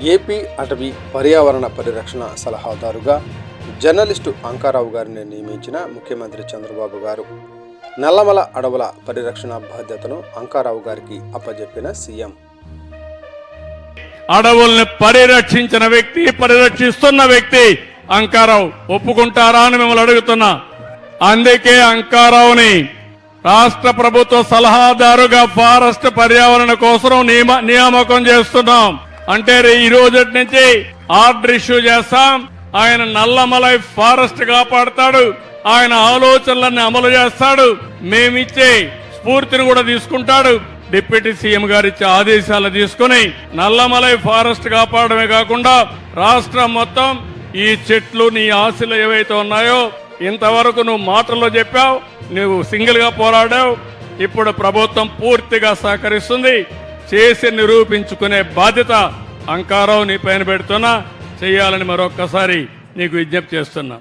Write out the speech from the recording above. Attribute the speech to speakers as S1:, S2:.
S1: AP అటవీ పర్యావరణ పరిరక్షణ సలహాదారుగా జర్నలిస్టు అంకారావు గారిని నియమించిన ముఖ్యమంత్రి చంద్రబాబు గారు. నల్లమల అడవుల పరిరక్షణ బాధ్యతను అంకారావు గారికి అప్పజెప్పిన సీఎం.
S2: అడవుల్ని పరిరక్షించిన వ్యక్తి పరిరక్షిస్తున్న వ్యక్తి అంకారావు ఒప్పుకుంటారా అని మిమ్మల్ని అడుగుతున్నా. అందుకే అంకారావుని రాష్ట్ర ప్రభుత్వ సలహాదారుగా ఫారెస్ట్ పర్యావరణ కోసం నియమ నియామకం చేస్తున్నాం. అంటే రే- ఈ రోజు నుంచి ఆర్డర్ ఇష్యూ చేస్తాం. ఆయన నల్లమలై ఫారెస్ట్ కాపాడతాడు. ఆయన ఆలోచనలన్నీ అమలు చేస్తాడు. మేమిచ్చే స్ఫూర్తిని కూడా తీసుకుంటాడు. డిప్యూటీ సీఎం గారు ఇచ్చే ఆదేశాలు తీసుకుని నల్లమలై ఫారెస్ట్ కాపాడమే కాకుండా రాష్ట్రం మొత్తం ఈ చెట్లు నీ ఆశలు ఏవైతే ఉన్నాయో ఇంతవరకు నువ్వు మాటల్లో చెప్పావు నువ్వు సింగిల్గా పోరాడావు. ఇప్పుడు ప్రభుత్వం పూర్తిగా సహకరిస్తుంది. చేసి నిరూపించుకునే బాధ్యత అంకారావు నీ పైన పెడుతున్నా. చేయాలని మరొక్కసారి నీకు విజ్ఞప్తి చేస్తున్నా.